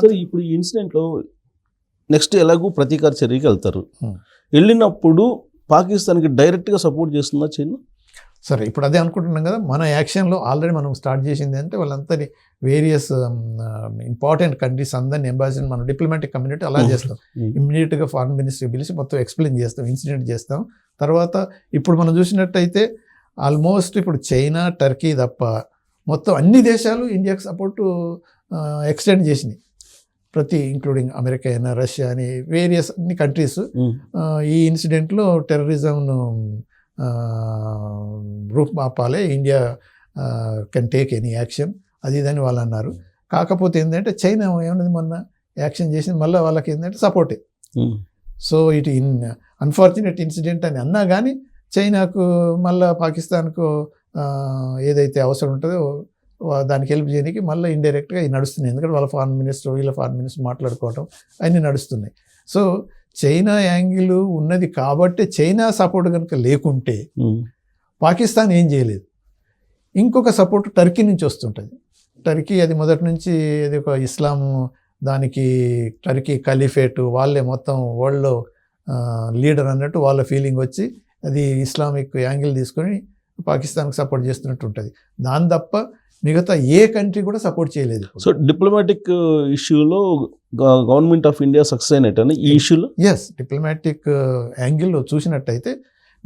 సరే ఇప్పుడు ఈ ఇన్సిడెంట్లో నెక్స్ట్ ఎలాగూ ప్రతీకార చర్యకి వెళ్తారు. వెళ్ళినప్పుడు పాకిస్తాన్కి డైరెక్ట్గా సపోర్ట్ చేస్తుందా చైనా సరే ఇప్పుడు అదే అనుకుంటున్నాం కదా మన యాక్షన్లో ఆల్రెడీ మనం స్టార్ట్ చేసింది అంటే వాళ్ళందరి వేరియస్ ఇంపార్టెంట్ కంట్రీస్ అందరిని ఎంబాసిడర్ మనం డిప్లొమాటిక్ కమ్యూనిటీ అలా. చేస్తాం. ఇమ్మీడియట్గా ఫారెన్ మినిస్ట్రీ పిలిచి మొత్తం ఎక్స్ప్లెయిన్ చేస్తాం ఇన్సిడెంట్ చేస్తాం తర్వాత ఇప్పుడు మనం చూసినట్టయితే ఆల్మోస్ట్ ఇప్పుడు చైనా టర్కీ తప్ప మొత్తం అన్ని దేశాలు ఇండియాకి సపోర్టు ఎక్స్టెండ్ చేసినాయి ప్రతి ఇంక్లూడింగ్ అమెరికా అయినా రష్యా అని వేరియస్ అన్ని కంట్రీస్. ఈ ఇన్సిడెంట్లో టెర్రరిజంను రూపుమాపాలే India can take any action అది ఇదని వాళ్ళు అన్నారు కాకపోతే ఏంటంటే చైనా ఏమన్నది మొన్న యాక్షన్ చేసింది మళ్ళీ వాళ్ళకి ఏంటంటే సపోర్టే. So it in unfortunate incident అని అన్నా కానీ చైనాకు మళ్ళీ పాకిస్తాన్కు ఏదైతే అవసరం ఉంటుందో దానికి హెల్ప్ చేయడానికి మళ్ళీ ఇండైరెక్ట్గా ఇది నడుస్తున్నాయి. ఎందుకంటే వాళ్ళ ఫారెన్ మినిస్టర్ వీళ్ళ ఫారెన్ మినిస్టర్ మాట్లాడుకోవటం అన్నీ నడుస్తున్నాయి. సో చైనా యాంగిల్ ఉన్నది కాబట్టి చైనా సపోర్ట్ కనుక లేకుంటే. పాకిస్తాన్ ఏం చేయలేదు. ఇంకొక సపోర్ట్ టర్కీ నుంచి వస్తుంటుంది. టర్కీ అది మొదటి నుంచి అది ఒక ఇస్లాం దానికి టర్కీ ఖలీఫేట్ వాళ్ళే మొత్తం వరల్డ్లో లీడర్ అన్నట్టు వాళ్ళ ఫీలింగ్ వచ్చి అది ఇస్లామిక్ యాంగిల్ తీసుకొని పాకిస్తాన్కి సపోర్ట్ చేస్తున్నట్టు ఉంటుంది. దాని తప్ప మిగతా ఏ కంట్రీ కూడా సపోర్ట్ చేయలేదు సో డిప్లొమాటిక్ ఇష్యూలో గవర్నమెంట్ ఆఫ్ ఇండియా సక్సెస్ అయినట్టు ఈ ఇష్యూలో? ఎస్ డిప్లొమాటిక్ యాంగిల్లో చూసినట్టయితే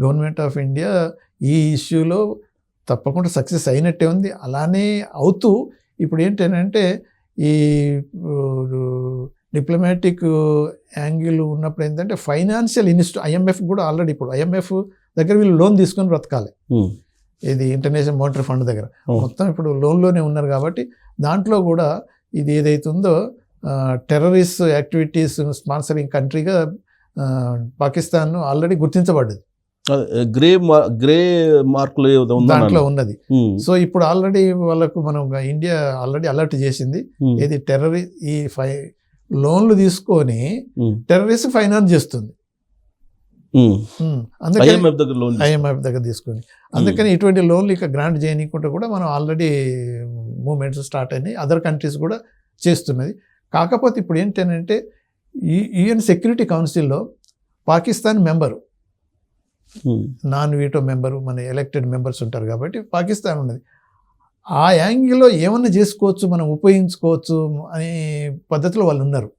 గవర్నమెంట్ ఆఫ్ ఇండియా ఈ ఇష్యూలో తప్పకుండా సక్సెస్ అయినట్టే ఉంది. అలానే అవుతూ ఇప్పుడు ఏంటంటే ఈ డిప్లొమాటిక్ యాంగిల్ ఉన్నప్పుడు ఏంటంటే ఫైనాన్షియల్ ఇన్స్టి ఐఎంఎఫ్ కూడా ఆల్రెడీ ఇప్పుడు ఐఎంఎఫ్ దగ్గర వీళ్ళు లోన్ తీసుకొని బ్రతకాలి. Hmm. ఇది ఇంటర్నేషనల్ మానిటరీ ఫండ్ దగ్గర. మొత్తం ఇప్పుడు లోన్లోనే ఉన్నారు కాబట్టి దాంట్లో కూడా ఇది ఏదైతే ఉందో టెర్రరిస్ట్ యాక్టివిటీస్ స్పాన్సరింగ్ కంట్రీగా పాకిస్తాన్ ఆల్రెడీ గుర్తించబడ్డది గ్రే గ్రే మార్కులు దాంట్లో? ఉన్నది. సో ఇప్పుడు ఆల్రెడీ వాళ్ళకు మనం ఇండియా ఆల్రెడీ అలర్ట్ చేసింది. ఏది టెర్రరి ఈ ఫై లోన్లు తీసుకొని. టెర్రరిస్ట్ ఫైనాన్స్ చేస్తుంది అందుకని IMF దగ్గర లోన్ ఐఎంఎఫ్ దగ్గర తీసుకొని. అందుకని ఇటువంటి లోన్లు ఇక గ్రాంట్ చేయనీయకుండా కూడా మనం ఆల్రెడీ మూమెంట్స్ స్టార్ట్ అయినాయి. అదర్ కంట్రీస్ కూడా చేస్తున్నది. కాకపోతే ఇప్పుడు ఏంటంటే ఈ యుఎన్ సెక్యూరిటీ కౌన్సిల్లో Pakistan member. Non veto member మన ఎలక్టెడ్ మెంబర్స్ ఉంటారు కాబట్టి పాకిస్తాన్ ఉన్నది. ఆ యాంగిల్లో ఏమన్నా చేసుకోవచ్చు మనం ఉపయోగించుకోవచ్చు అనే పద్ధతిలో వాళ్ళు ఉన్నారు.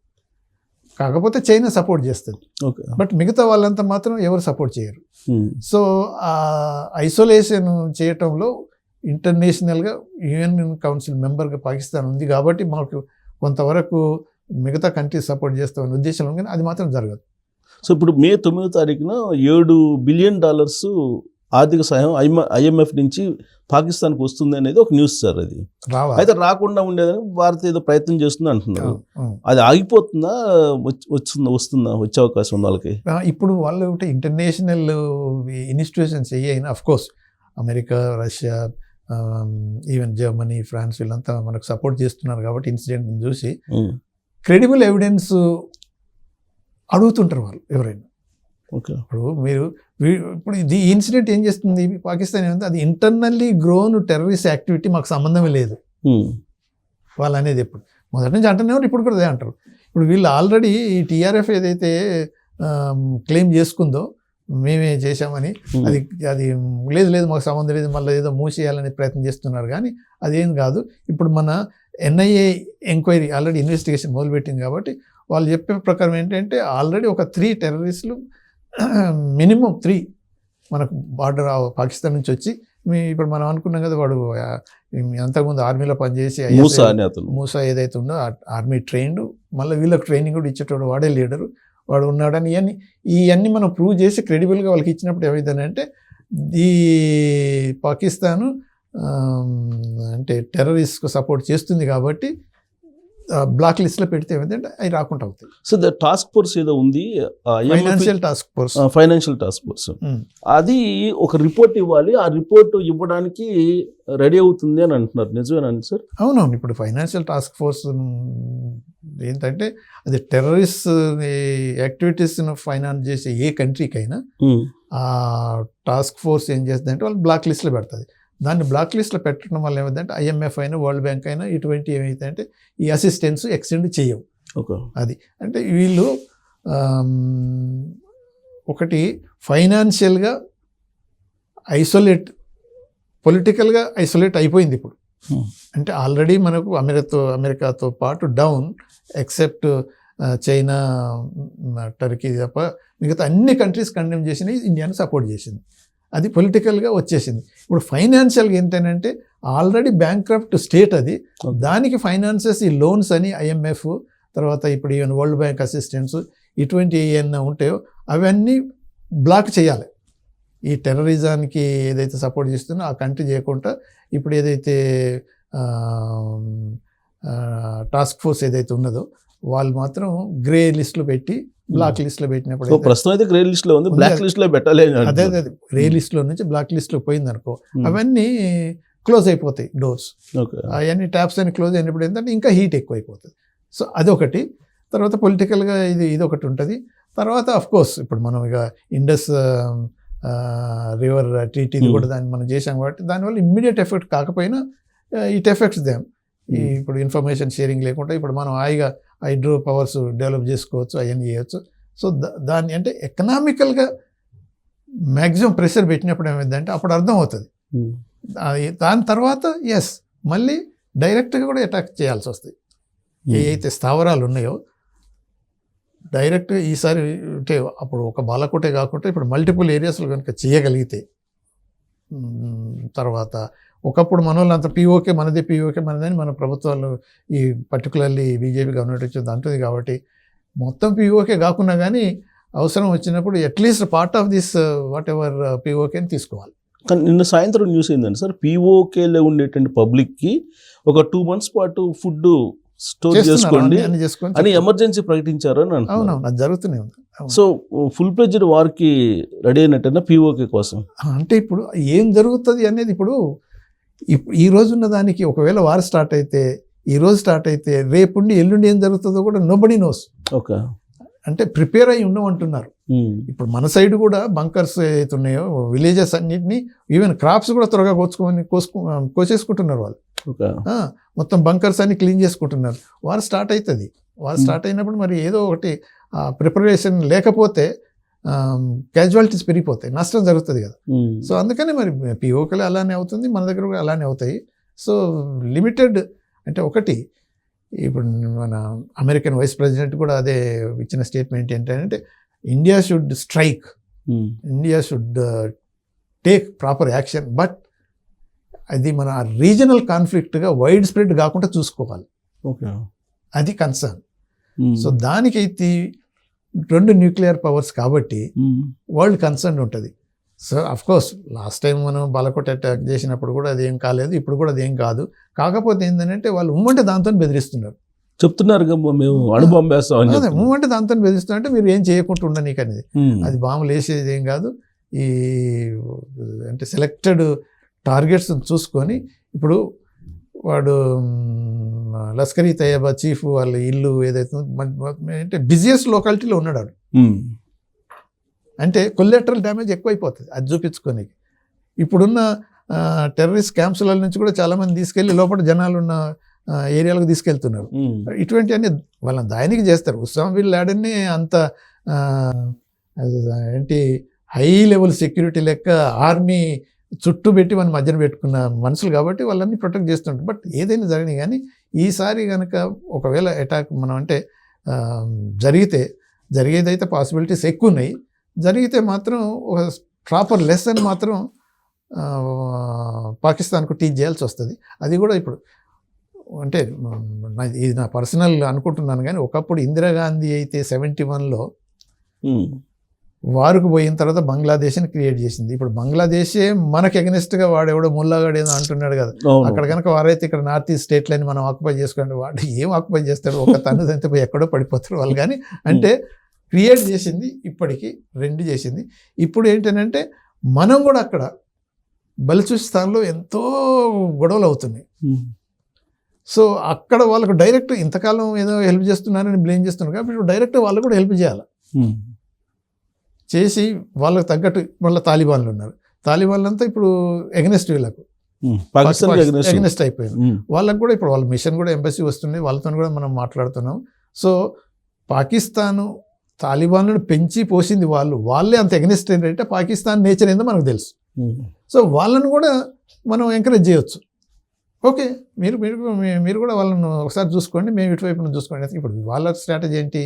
కాకపోతే చైనా సపోర్ట్ చేస్తుంది. ఓకే. బట్ మిగతా వాళ్ళంతా మాత్రం ఎవరు సపోర్ట్ చేయరు. Hmm. సో ఆ ఐసోలేషన్ చేయటంలో ఇంటర్నేషనల్గా యుఎన్ కౌన్సిల్ మెంబర్గా పాకిస్తాన్ ఉంది కాబట్టి మాకు కొంతవరకు మిగతా కంట్రీస్ సపోర్ట్ చేస్తామనే ఉద్దేశం ఉంది కానీ అది మాత్రం జరగదు. సో ఇప్పుడు మే తొమ్మిదో తారీఖున ఏడు బిలియన్ డాలర్స్ ఆర్థిక సహాయం ఐఎంఎఫ్ నుంచి పాకిస్తాన్కి వస్తుంది అనేది ఒక న్యూస్ సార్ అది. రావాలి అయితే రాకుండా ఉండేదని భారత్ ఏదో ప్రయత్నం చేస్తుంది అంటున్నారు. అది ఆగిపోతుందా? వచ్చి- వస్తుందా వస్తుందా? వచ్చే అవకాశం ఉంది వాళ్ళకి? ఇప్పుడు వాళ్ళు ఒకటి ఇంటర్నేషనల్ ఇన్స్టిట్యూషన్స్ ఏ అయినా course America Russia even Germany France వీళ్ళంతా మనకు సపోర్ట్ చేస్తున్నారు కాబట్టి ఇన్సిడెంట్ చూసి. క్రెడిబుల్ ఎవిడెన్స్ అడుగుతుంటారు వాళ్ళు ఎవరైనా. ఇప్పుడు మీరు ఇప్పుడు ఇది ఇన్సిడెంట్ ఏం చేస్తుంది? పాకిస్తాన్ ఏమంటే అది ఇంటర్నల్లీ గ్రోన్ టెర్రరిస్ట్ యాక్టివిటీ మాకు సంబంధమే లేదు. వాళ్ళు అనేది ఎప్పుడు. మొదటి నుంచి అంటూనే ఉన్నారు, ఇప్పుడు కూడా అదే అంటారు. ఇప్పుడు వీళ్ళు ఆల్రెడీ ఈ టీఆర్ఎఫ్ ఏదైతే క్లెయిమ్ చేసుకుందో మేమే చేశామని. అది అది లేదు లేదు మాకు సంబంధం లేదు మళ్ళీ ఏదో మూసేయాలనే ప్రయత్నం చేస్తున్నారు కానీ అదేం కాదు. ఇప్పుడు మన ఎన్ఐఏ ఎంక్వైరీ ఆల్రెడీ ఇన్వెస్టిగేషన్ మొదలుపెట్టింది కాబట్టి వాళ్ళు చెప్పే ప్రకారం ఏంటంటే ఆల్రెడీ ఒక త్రీ టెర్రరిస్టులు మినిమం త్రీ మనకు బార్డర్ పాకిస్తాన్ నుంచి వచ్చి మీ ఇప్పుడు మనం అనుకున్నాం కదా వాడు అంతకుముందు ఆర్మీలో పనిచేసి మూసా ఏదైతే ఉందో ఆర్మీ ట్రైన్డ్ మళ్ళీ వీళ్ళకి ట్రైనింగ్ కూడా ఇచ్చేటోడు వాడే లీడరు. వాడు ఉన్నాడని ఇవన్నీ ఇవన్నీ మనం ప్రూవ్ చేసి క్రెడిబుల్గా వాళ్ళకి ఇచ్చినప్పుడు ఏమైందంటే ఈ పాకిస్తాను అంటే టెర్రరిస్ట్కు సపోర్ట్ చేస్తుంది కాబట్టి బ్లాక్ లిస్ట్లో పెడితే ఏమైందంటే అవి రాకుండా అవుతాయి. సో ద టాస్క్ ఫోర్స్ ఏదో ఉంది financial task force. Financial task force. అది ఒక రిపోర్ట్ ఇవ్వాలి ఆ రిపోర్ట్ ఇవ్వడానికి రెడీ అవుతుంది అని అంటున్నారు. నిజమేనండి సార్? అవునవును ఇప్పుడు ఫైనాన్షియల్ టాస్క్ ఫోర్స్ ఏంటంటే అది టెర్రరిస్ట్ యాక్టివిటీస్ను ఫైనాన్స్ చేసే ఏ కంట్రీకైనా ఆ టాస్క్ ఫోర్స్ ఏం చేస్తుందంటే వాళ్ళు బ్లాక్ లిస్ట్లో పెడుతుంది. దాన్ని బ్లాక్ లిస్ట్లో పెట్టడం వల్ల ఏమైందంటే ఐఎంఎఫ్ అయినా వరల్డ్ బ్యాంక్ అయినా ఇటువంటి ఏమైందంటే ఈ అసిస్టెన్స్ ఎక్స్టెండ్ చేయవు. ఓకే. అది. అంటే వీళ్ళు ఒకటి ఫైనాన్షియల్గా ఐసోలేట్ పొలిటికల్గా ఐసోలేట్ అయిపోయింది ఇప్పుడు. Hmm. అంటే ఆల్రెడీ మనకు అమెరికాతో అమెరికాతో పాటు డౌన్ ఎక్సెప్ట్ చైనా టర్కీ తప్ప మిగతా అన్ని కంట్రీస్ కండెమ్ చేసినాయి ఇండియాని సపోర్ట్ చేసింది. అది పొలిటికల్గా వచ్చేసింది. ఇప్పుడు ఫైనాన్షియల్గా ఏంటంటే ఆల్రెడీ బ్యాంక్రప్ట్ స్టేట్ అది. దానికి ఫైనాన్సెస్ ఈ లోన్స్ అని ఐఎంఎఫ్ తర్వాత ఇప్పుడు ఈవెన్ వరల్డ్ బ్యాంక్ అసిస్టెన్స్ ఇటువంటి ఏమన్నా ఉంటాయో అవన్నీ బ్లాక్ చేయాలి. ఈ టెర్రరిజానికి ఏదైతే సపోర్ట్ చేస్తుందో ఆ కంట్రీ చేయకుండా ఇప్పుడు ఏదైతే టాస్క్ ఫోర్స్ ఏదైతే ఉన్నదో వాళ్ళు మాత్రం గ్రే లిస్ట్లో పెట్టి బ్లాక్ లిస్ట్లో పెట్టినప్పుడు ప్రస్తుతం అయితే గ్రే లిస్ట్లో ఉంది. బ్లాక్ లిస్ట్లో పెట్టాలి అని అదే. అదే గ్రే లిస్ట్లో నుంచి బ్లాక్ లిస్ట్లో పోయింది అనుకో. అవన్నీ క్లోజ్ అయిపోతాయి డోర్స్ అవన్నీ ట్యాప్స్ అని క్లోజ్ అయినప్పుడు ఏంటంటే ఇంకా హీట్ ఎక్కువ అయిపోతుంది సో అదొకటి తర్వాత పొలిటికల్గా ఇది ఇది ఒకటి ఉంటుంది తర్వాత అఫ్ కోర్స్ ఇప్పుడు మనం ఇక ఇండస్ రివర్ ట్రీటీ Hmm. కూడా దాన్ని మనం చేసాం కాబట్టి దానివల్ల ఇమ్మీడియట్ ఎఫెక్ట్ కాకపోయినా ఇట్ ఎఫెక్ట్స్ దేమ్ ఈ. ఇప్పుడు ఇన్ఫర్మేషన్ షేరింగ్ లేకుండా ఇప్పుడు మనం హాయిగా హైడ్రో పవర్స్ డెవలప్ చేసుకోవచ్చు అవన్నీ చేయొచ్చు. సో దా- దాన్ని అంటే ఎకనామికల్గా మ్యాక్సిమం ప్రెషర్ పెట్టినప్పుడు ఏమైందంటే అప్పుడు అర్థం అవుతుంది దాని తర్వాత ఎస్ మళ్ళీ డైరెక్ట్గా కూడా అటాక్ చేయాల్సి వస్తాయి ఏ అయితే స్థావరాలు ఉన్నాయో డైరెక్ట్ ఈసారి అంటే అప్పుడు ఒక బాలకోటే కాకుండా ఇప్పుడు మల్టిపుల్ ఏరియాస్లో కనుక చేయగలిగితే తర్వాత ఒకప్పుడు మన వాళ్ళు అంత పీఓకే మనదే పీఓకే మనదని మన ప్రభుత్వాలు ఈ పర్టికులర్లీ బీజేపీ గవర్నమెంట్ వచ్చింది అంటుంది కాబట్టి మొత్తం పీఓకే కాకుండా కానీ అవసరం వచ్చినప్పుడు at least part of this whatever పీఓకేని తీసుకోవాలి. కానీ నిన్న సాయంత్రం న్యూస్ ఏంటంటే సార్? పీఓకేలో ఉండేటువంటి పబ్లిక్కి ఒక టూ మంత్స్ పాటు ఫుడ్ స్టోర్ చేసుకోండి అని ఎమర్జెన్సీ ప్రకటించారు అని అవునవును అది జరుగుతూనే ఉంది. సో ఫుల్ ప్లెజ్డ్ వార్కి రెడీ అయినట్టేనా పీఓకే కోసం? అంటే ఇప్పుడు ఏం జరుగుతుంది అనేది ఇప్పుడు ఇప్- ఈ రోజు ఉన్న దానికి ఒకవేళ వారు స్టార్ట్ అయితే ఈ రోజు స్టార్ట్ అయితే రేపుండి ఎల్లుండి ఏం జరుగుతుందో కూడా నోబడి నోస్ ఓకే. అంటే ప్రిపేర్ అయి ఉండమంటున్నారు ఇప్పుడు మన సైడ్ కూడా బంకర్స్ ఏదైతే ఉన్నాయో విలేజెస్ అన్నింటినీ ఈవెన్ క్రాప్స్ కూడా త్వరగా కోసుకొని కోసుకు కోసేసుకుంటున్నారు వాళ్ళు. మొత్తం బంకర్స్ అన్ని క్లీన్ చేసుకుంటున్నారు. వారు స్టార్ట్ అవుతుంది వారు. స్టార్ట్ అయినప్పుడు మరి ఏదో ఒకటి ప్రిపరేషన్ లేకపోతే క్యాజువాలిటీస్ పెరిగిపోతాయి. నష్టం జరుగుతుంది కదా. సో అందుకని మరి పిఓకలు అలానే అవుతుంది. మన దగ్గర కూడా అలానే అవుతాయి. సో లిమిటెడ్ అంటే ఒకటి. ఇప్పుడు మన అమెరికన్ వైస్ ప్రెసిడెంట్ కూడా అదే ఇచ్చిన స్టేట్మెంట్ ఏంటంటే India should strike India should take proper action but అది మన రీజనల్ కాన్ఫ్లిక్ట్గా వైడ్ స్ప్రెడ్ కాకుండా చూసుకోవాలి. ఓకే. అది కన్సర్న్ సో దానికైతే రెండు న్యూక్లియర్ పవర్స్ కాబట్టి వరల్డ్ కన్సర్న్ ఉంటుంది. So of course last time మనం బాలకోట అటాక్ చేసినప్పుడు కూడా అదేం కాలేదు ఇప్పుడు కూడా అదేం కాదు. కాకపోతే ఏంటంటే వాళ్ళు ఉమ్మంటే దాంతో బెదిరిస్తున్నారు. చెప్తున్నారు మేము అణుబాంబు వేస్తాం అదే. ఉమ్మంటే దాంతో బెదిరిస్తున్నారు మీరు ఏం చేయకుండా ఉండనీకి అనేది. అది బాంబులు వేసేది ఏం కాదు. ఈ అంటే సెలెక్టెడ్ టార్గెట్స్ చూసుకొని ఇప్పుడు వాడు లస్కరీ తయ్యబా చీఫ్ వాళ్ళ ఇల్లు ఏదైతే అంటే బిజియెస్ట్ లొకాలిటీలో ఉన్నాడు వాడు. అంటే కొల్లెటరల్ డ్యామేజ్ ఎక్కువైపోతుంది అది చూపించుకొని ఇప్పుడున్న టెర్రరిస్ట్ క్యాంప్స్ల నుంచి కూడా చాలామంది తీసుకెళ్ళి లోపల జనాలు ఉన్న ఏరియాలకు తీసుకెళ్తున్నారు. ఇటువంటి అన్ని వాళ్ళని దానికి చేస్తారు. ఉస్సాం బిన్ లాడెన్ని అంత ఏంటి హై లెవెల్ సెక్యూరిటీ లెక్క ఆర్మీ చుట్టూ పెట్టి మన మధ్యన పెట్టుకున్న మనుషులు కాబట్టి వాళ్ళని ప్రొటెక్ట్ చేస్తుంటారు. బట్ ఏదైనా జరిగినాయి కానీ ఈసారి కనుక ఒకవేళ అటాక్ మనం అంటే జరిగితే జరిగేదైతే పాసిబిలిటీస్ ఎక్కువ ఉన్నాయి జరిగితే మాత్రం ఒక ప్రాపర్ లెసన్ మాత్రం పాకిస్తాన్కు టీచ్ చేయాల్సి వస్తుంది. అది కూడా ఇప్పుడు అంటే ఇది నా పర్సనల్ అనుకుంటున్నాను కానీ ఒకప్పుడు ఇందిరాగాంధీ అయితే సెవెంటీ వన్లో వారుకు పోయిన తర్వాత బంగ్లాదేశ్ని క్రియేట్ చేసింది. ఇప్పుడు బంగ్లాదేశే మనకు ఎగనెస్ట్గా వాడు ఎవడో ముల్లాగాడు ఏదో అంటున్నాడు కదా. అక్కడ కనుక వారైతే ఇక్కడ నార్త్ ఈస్ట్ స్టేట్లని మనం ఆక్యుపై చేసుకోండి వాడు ఏం ఆక్యుపై చేస్తాడు? ఒక తను పోయి ఎక్కడో పడిపోతారు వాళ్ళు కానీ. అంటే క్రియేట్ చేసింది ఇప్పటికి రెండు చేసింది. ఇప్పుడు ఏంటంటే మనం కూడా అక్కడ బలుచిస్తాన్లో ఎంతో గొడవలు అవుతున్నాయి. సో అక్కడ వాళ్ళకు డైరెక్ట్ ఇంతకాలం ఏదో హెల్ప్ చేస్తున్నారని బ్లేమ్ చేస్తున్నారు కాబట్టి డైరెక్ట్ వాళ్ళు కూడా హెల్ప్ చేయాలి. చేసి వాళ్ళకి తగ్గట్టు మళ్ళీ తాలిబాన్లు ఉన్నారు. తాలిబాన్లు అంతా ఇప్పుడు ఎగనెస్ట్ వీళ్ళకు. పాకిస్తాన్ అగెనిస్ట్ అయిపోయింది. వాళ్ళకు కూడా ఇప్పుడు వాళ్ళ మిషన్ కూడా ఎంబసీ వస్తుంది వాళ్ళతో కూడా మనం మాట్లాడుతున్నాం. సో పాకిస్తాను తాలిబాన్లను పెంచి పోసింది వాళ్ళు వాళ్ళే అంత ఎగనిస్ట్ ఏంటంటే పాకిస్తాన్ నేచర్ ఏందో మనకు తెలుసు. సో వాళ్ళను కూడా మనం ఎంకరేజ్ చేయొచ్చు. ఓకే మీరు మీరు మీరు కూడా వాళ్ళను ఒకసారి చూసుకోండి మేము ఇటువైపు చూసుకోండి. ఇప్పుడు వాళ్ళ స్ట్రాటజీ ఏంటి?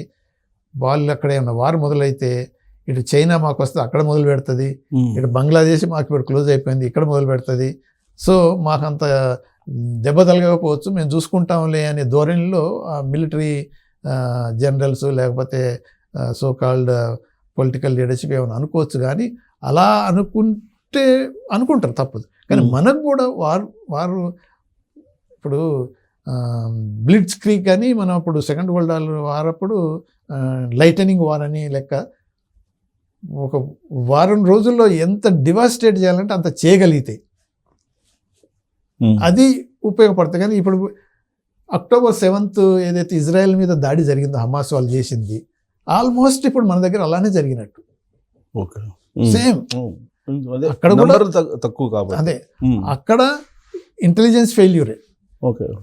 వాళ్ళు అక్కడ ఏమన్నా వారు మొదలైతే ఇటు చైనా మాకు వస్తే అక్కడ మొదలు పెడుతుంది. ఇటు బంగ్లాదేశ్ మాకు ఇప్పుడు క్లోజ్ అయిపోయింది. ఇక్కడ మొదలు పెడుతుంది. సో మాకు అంత దెబ్బ తలగకపోవచ్చు మేము చూసుకుంటాంలే అనే ధోరణిలో మిలిటరీ జనరల్స్ లేకపోతే సో కాల్డ్ పొలిటికల్ లీడర్షిప్ ఏమైనా అనుకోవచ్చు కానీ అలా అనుకుంటే అనుకుంటారు తప్పదు. కానీ. మనకు కూడా వారు వారు ఇప్పుడు బ్లిడ్స్ క్రీక్ అని మనం అప్పుడు సెకండ్ వరల్డ్ వార్ వారప్పుడు లైటనింగ్ వార్ అని లెక్క ఒక వారం రోజుల్లో ఎంత డివాస్టేట్ చేయాలంటే అంత చేయగలిగితే. అది ఉపయోగపడుతుంది కానీ ఇప్పుడు అక్టోబర్ సెవెంత్ ఏదైతే ఇజ్రాయెల్ మీద దాడి జరిగిందో హమాస్ వాళ్ళు చేసింది ఆల్మోస్ట్ ఇప్పుడు మన దగ్గర అలానే జరిగినట్టు. ఓకే. సేమ్. అక్కడ కూడా- తక్కువ కాబట్టి. అదే. అక్కడ ఇంటెలిజెన్స్ ఫెయిల్యూరే.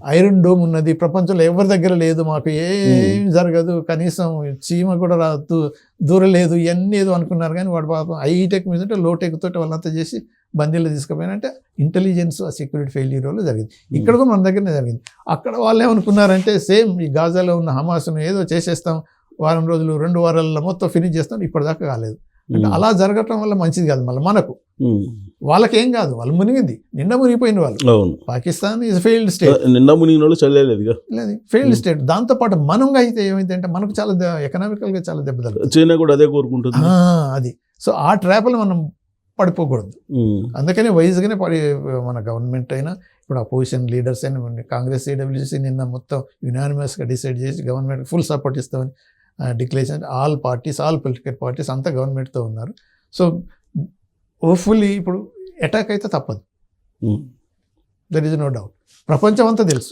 ఐరన్ డోమ్ ఉన్నది. ప్రపంచంలో ఎవరి దగ్గర లేదు మాకు. ఏం జరగదు. కనీసం చీమ కూడా రాదు. దూరలేదు ఇవన్నీ ఏదో అనుకున్నారు కానీ వాడు పాపం హైటెక్ మీద ఉంటే లోటెక్ తోటి వాళ్ళంతా చేసి బందీలో తీసుకుపోయినంటే ఇంటెలిజెన్స్ ఆ సెక్యూరిటీ ఫెయిల్యూర్ వల్ల జరిగింది. ఇక్కడ కూడా మన దగ్గరనే జరిగింది. అక్కడ వాళ్ళు ఏమనుకున్నారంటే సేమ్ ఈ గాజాలో ఉన్న హమాస్ను ఏదో చేసేస్తాం. వారం రోజులు రెండు వారాల్లో మొత్తం ఫినిష్ చేస్తాం. ఇప్పటిదాకా కాలేదు. అంటే. అలా జరగటం వల్ల మంచిది కాదు మళ్ళీ మనకు. వాళ్ళకేం కాదు వాళ్ళు మునిగింది. నిండా మునిగిపోయిన వాళ్ళు. అవును. పాకిస్తాన్ ఈజ్ ఫెయిల్డ్ స్టేట్ నిన్న మునిగిన వాళ్ళు చల్లేలేదుగా లేదు ఫెయిల్డ్. స్టేట్ దాంతోపాటు మనంగా అయితే ఏమైందంటే మనకు చాలా ఎకనామికల్గా చాలా దెబ్బ తగ్గుతుంది చైనా కూడా అదే కోరుకుంటుంది. అది. సో ఆ ట్రాప్లో మనం పడిపోకూడదు. అందుకనే వైజ్గానే పడి మన గవర్నమెంట్ అయినా ఇప్పుడు అపోజిషన్ లీడర్స్ అయినా కాంగ్రెస్ ఏడబ్ల్యూసీ నిన్న మొత్తం యునానిమస్గా డిసైడ్ చేసి గవర్నమెంట్ ఫుల్ సపోర్ట్ ఇస్తామని declaration all parties all political parties అంతా గవర్నమెంట్తో ఉన్నారు. సో హోప్ఫుల్లీ ఇప్పుడు అటాక్ అయితే తప్పదు. దర్ ఇస్ నో డౌట్ ప్రపంచం అంతా తెలుసు.